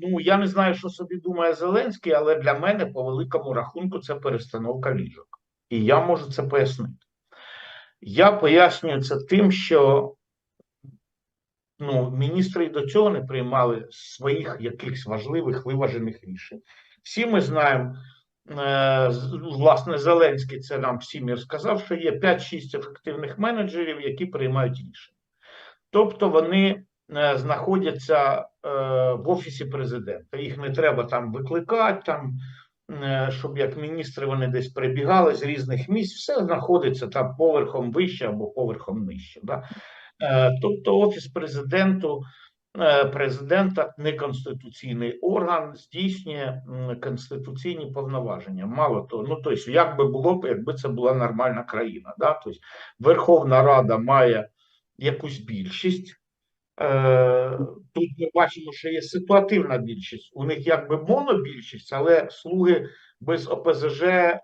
ну я не знаю, що собі думає Зеленський, але для мене по великому рахунку це перестановка ліжок. І я можу це пояснити. Я пояснюю це тим, що ну, міністри і до цього не приймали своїх якихось важливих виважених рішень. Всі ми знаємо, е, власне, Зеленський це нам всім сказав, що є 5-6 ефективних менеджерів, які приймають рішення. Тобто вони знаходяться е, в офісі президента. Їх не треба там викликати, там, е, щоб як міністри вони десь прибігали з різних місць, все знаходиться там поверхом вище або поверхом нижче. Да? Е, Тобто офіс президенту, е, президента неконституційний орган здійснює конституційні повноваження. Мало того, ну тобто, як би було б, якби це була нормальна країна. Да? Тобто, Верховна Рада має якусь більшість. Е, Тут ми бачимо, що є ситуативна більшість. У них якби монобільшість, але слуги без ОПЗЖ е,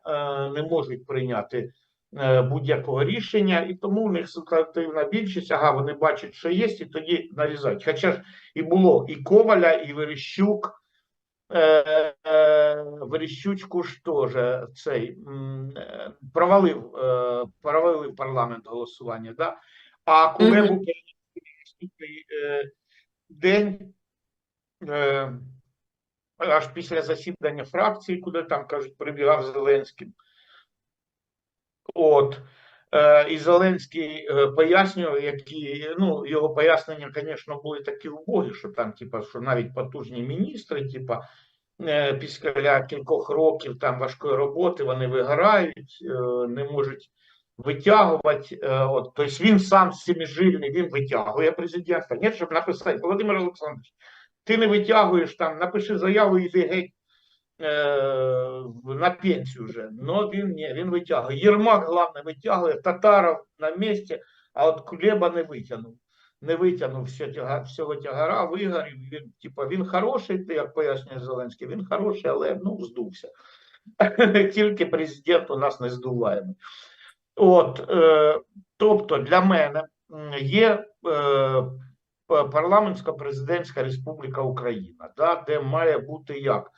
не можуть прийняти е, будь-якого рішення, і тому у них ситуативна більшість. Ага, вони бачать, що є, і тоді нарізають. Хоча ж і було і Коваля, і Верещук. Верещучку ж теж цей провалив, провалив парламент голосування. Да? А був наступний е, день, е, аж після засідання фракції, куди там кажуть, прибігав Зеленський. От. Е, і Зеленський пояснював, які ну його пояснення, звісно, були такі убогі, що там, типа, що навіть потужні міністри, типа, після кількох років там важкої роботи вони вигорають, не можуть витягувати. Е, от, тобто він сам семижильний, він витягує президента. Ні, щоб написати, Володимир Олександрович, ти не витягуєш там, напиши заяву, іди геть е, на пенсію вже. Но він ні, він витягує. Єрмак, головне, витягує, Татаров на місці, а от Кулеба не витягнув. Не витягнув всього тягара, вигорів. Він, типа, він хороший, як пояснює Зеленський, він хороший, але ну, здувся. Тільки президент у нас не здуваємо. От, е, тобто для мене є е, парламентсько-президентська республіка Україна, да, де має бути як?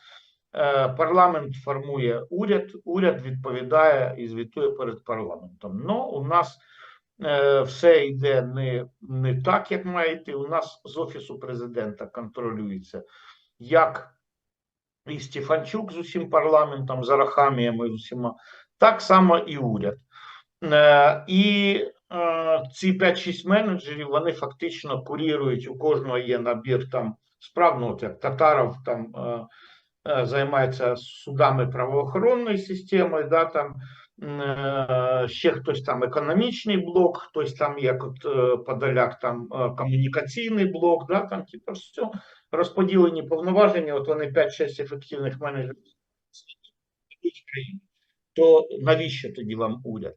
Е, парламент формує уряд, уряд відповідає і звітує перед парламентом. Ну, у нас е, все йде не, не так, як має йти. У нас з офісу президента контролюється як і Стефанчук з усім парламентом, з Арахаміями з усіма, так само і уряд. Е, І е, ці 5-6 менеджерів вони фактично курірують, у кожного є набір там справ, ну, от як Татаров там е, займається судами правоохоронної системи, да, там ще хтось там економічний блок, хтось там, як от Подоляк, там комунікаційний блок, да, там типу все розподілені повноваження, от вони 5-6 ефективних менеджерів. То навіщо тоді вам уряд?